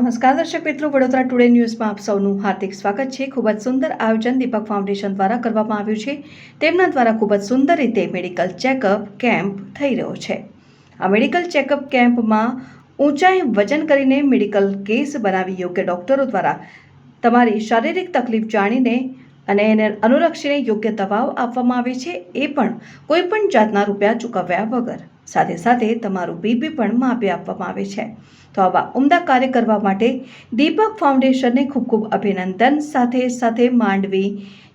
નમસ્કાર, દર્શક મિત્રો. વડોદરા ટુડે ન્યૂઝમાં આપ સૌનું હાર્દિક સ્વાગત છે. ખૂબ જ સુંદર આયોજન દીપક ફાઉન્ડેશન દ્વારા કરવામાં આવ્યું છે. તેમના દ્વારા ખૂબ જ સુંદર રીતે મેડિકલ ચેકઅપ કેમ્પ થઈ રહ્યો છે. આ મેડિકલ ચેકઅપ કેમ્પમાં ઊંચાઈ વજન કરીને મેડિકલ કેસ બનાવી યોગ્ય ડોક્ટરો દ્વારા તમારી શારીરિક તકલીફ જાણીને અને એને અનુલક્ષીને યોગ્ય દવાઓ આપવામાં આવે છે. એ પણ કોઈપણ જાતના રૂપિયા ચૂકવ્યા વગર. સાથે સાથે તમારું બીપી પણ માપી આપવામાં આવે છે. તો આવા ઉમદા કાર્ય કરવા માટે દીપક ફાઉન્ડેશનને ખૂબ ખૂબ અભિનંદન. સાથે સાથે માંડવી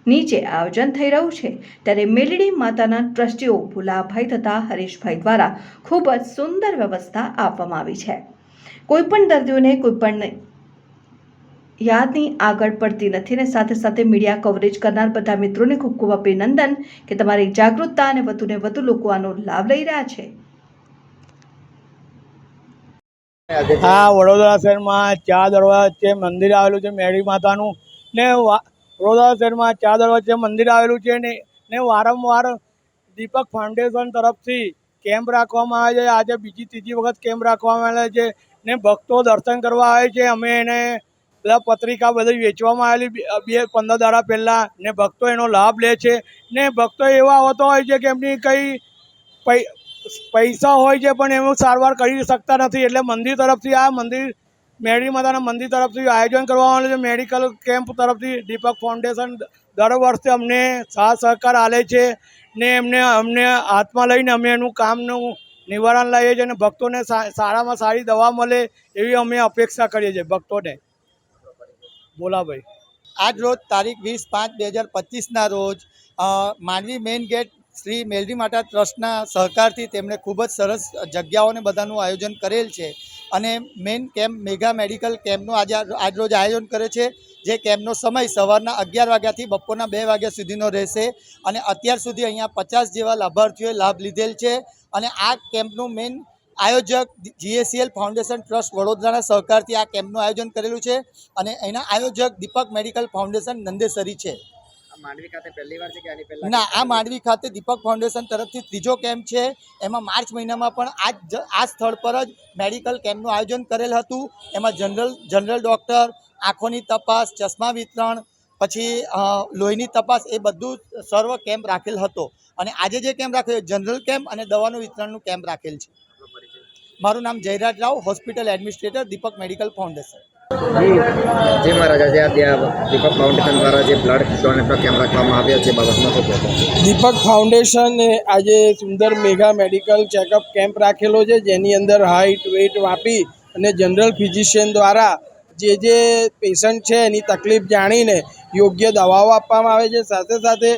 નીચે આયોજન થઈ રહ્યું છે. ત્યારે મેલડી માતાના ટ્રસ્ટીઓ ભુલાભાઈ તથા હરીશભાઈ દ્વારા ખૂબ જ સુંદર વ્યવસ્થા આપવામાં આવી છે. કોઈ પણ દર્દીઓને કોઈપણ યાદની આગળ પડતી નથી ને સાથે સાથે મીડિયા કવરેજ કરનાર બધા મિત્રોને ખૂબ ખૂબ અભિનંદન કે તમારી જાગૃતતા અને વધુને વધુ લોકો આનો લાભ લઈ રહ્યા છે. હા, વડોદરા શહેરમાં ચાર દરવાજા વચ્ચે મંદિર આવેલું છે, મેરી માતાનું. ને વડોદરા શહેરમાં ચાર દરવાજા મંદિર આવેલું છે, ને ને વારંવાર દીપક ફાઉન્ડેશન તરફથી કેમ્પ રાખવામાં આવે છે. આજે બીજી ત્રીજી વખત કેમ્પ રાખવામાં આવે છે, ને ભક્તો દર્શન કરવા આવે છે. અમે એને બધા પત્રિકા બધી વેચવામાં આવેલી, બે- પંદર દાડા પહેલાં, ને ભક્તો એનો લાભ લે છે. ને ભક્તો એવા હોતો હોય છે કે એમની કંઈ પૈસા હોય છે, પણ એનું સારવાર કરી શકતા નથી. એટલે મંદિર તરફથી આ મંદિર મેળી માતાના મંદિર તરફથી આયોજન કરવામાં આવે છે. મેડિકલ કેમ્પ તરફથી દીપક ફાઉન્ડેશન દર વર્ષે અમને સાથ સહકાર આલે છે ને એમને, અમને હાથમાં લઈને અમે એનું કામનું નિવારણ લઈએ છીએ અને ભક્તોને સારામાં સારી દવા મળે એવી અમે અપેક્ષા કરીએ છીએ ભક્તોને. બોલાભાઈ આજ રોજ તારીખ વીસ પાંચ બે હજાર પચીસના રોજ માંડવી મેઇન ગેટ શ્રી મેલડી માતા ટ્રસ્ટના સહકારથી તેમણે ખૂબ જ સરસ જગ્યાઓને બધાનું આયોજન કરેલ છે. અને મેઇન કેમ્પ મેગા મેડિકલ કેમ્પનું આજે આજ રોજ આયોજન કરે છે, જે કેમ્પનો સમય સવારના અગિયાર વાગ્યાથી બપોરના બે વાગ્યા સુધીનો રહેશે અને અત્યાર સુધી અહીંયા પચાસ જેવા લાભાર્થીઓએ લાભ લીધેલ છે અને આ કેમ્પનું મેઇન આયોજક જીએસીએલ ફાઉન્ડેશન ટ્રસ્ટ વડોદરાના સહકારથી આ કેમ્પનું આયોજન કરેલું છે અને એના આયોજક દીપક મેડિકલ ફાઉન્ડેશન નંદેસરી છે. માંડવી ખાતે પહેલીવાર છે કે આની પહેલા ના આ માંડવી ખાતે દીપક ફાઉન્ડેશન તરફથી ત્રીજો કેમ્પ છે. એમાં માર્ચ મહિનામાં પણ આ આ સ્થળ પર જ મેડિકલ કેમ્પનું આયોજન કરેલ હતું. એમાં જનરલ જનરલ ડૉક્ટર આંખોની તપાસ ચશ્મા વિતરણ પછી લોહીની તપાસ એ બધું સર્વ કેમ્પ રાખેલ હતો. અને આજે જે કેમ્પ રાખ્યો જનરલ કેમ્પ અને દવાનું વિતરણનું કેમ્પ રાખેલ છે. મારું નામ Jayraj Rao hospital administrator Deepak medical foundation. જે મહારાજા જે દીપક ફાઉન્ડેશન દ્વારા જે બ્લડ ડોનેટનો કેમ્પ રાખવામાં આવ્યો છે બાબતમાં દીપક ફાઉન્ડેશને આજે સુંદર મેગા મેડિકલ ચેકઅપ કેમ્પ રાખેલો છે જેની અંદર હાઇટ વેઇટ માપી અને જનરલ ફિઝિશિયન દ્વારા જે જે પેશન્ટ છે એની તકલીફ જાણીને યોગ્ય દવાઓ આપવામાં આવે છે. સાથે સાથે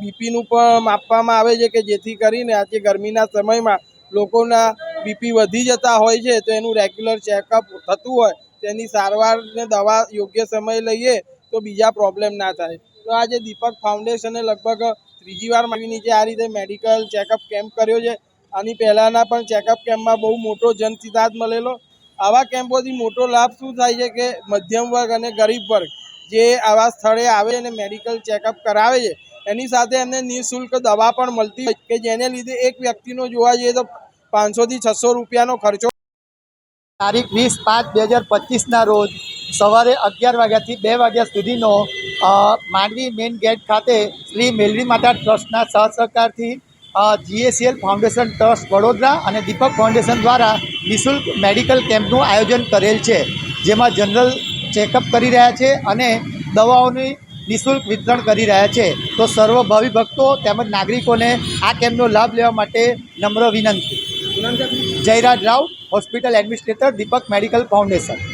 બીપીનું પણ માપવામાં આવે છે કે જેથી કરીને આજે ગરમીના સમયમાં લોકોના બીપી વધી જતા હોય છે, તો એનું રેગ્યુલર ચેકઅપ થતું હોય તેની સારવાર ને દવા યોગ્ય સમય લઈએ, તો બીજા પ્રોબ્લેમ ના થાય. તો આજે દીપક ફાઉન્ડેશને લગભગ ત્રીજી વાર મારી નીચે આ રીતે મેડિકલ ચેકઅપ કેમ્પ કર્યો છે. આની પહેલાંના પણ ચેકઅપ કેમ્પમાં બહુ મોટો જનસિદ્ધાંત મળેલો. આવા કેમ્પોથી મોટો લાભ શું થાય છે કે મધ્યમ વર્ગ અને ગરીબ વર્ગ જે આવા સ્થળે આવે અને મેડિકલ ચેકઅપ કરાવે છે, એની સાથે એમને નિઃશુલ્ક દવા પણ મળતી હોય કે જેને લીધે એક વ્યક્તિનો જોવા જઈએ તો પાંચસોથી છસો રૂપિયાનો ખર્ચો તારીખ વીસ પાંચ બે હજાર પચીસના રોજ સવારે અગિયાર વાગ્યાથી બે વાગ્યા સુધીનો માંડવી મેઇન ગેટ ખાતે શ્રી મેલડી માતા ટ્રસ્ટના સહ સહકારથી જીએસીએલ ફાઉન્ડેશન ટ્રસ્ટ વડોદરા અને દીપક ફાઉન્ડેશન દ્વારા નિઃશુલ્ક મેડિકલ કેમ્પનું આયોજન કરેલ છે, જેમાં જનરલ ચેકઅપ કરી રહ્યા છે અને દવાઓની નિઃશુલ્ક વિતરણ કરી રહ્યા છે. તો સર્વ ભાવિ ભક્તો તેમજ નાગરિકોને આ કેમ્પનો લાભ લેવા માટે નમ્ર વિનંતી. Jayraj Rao hospital administrator Deepak medical foundation.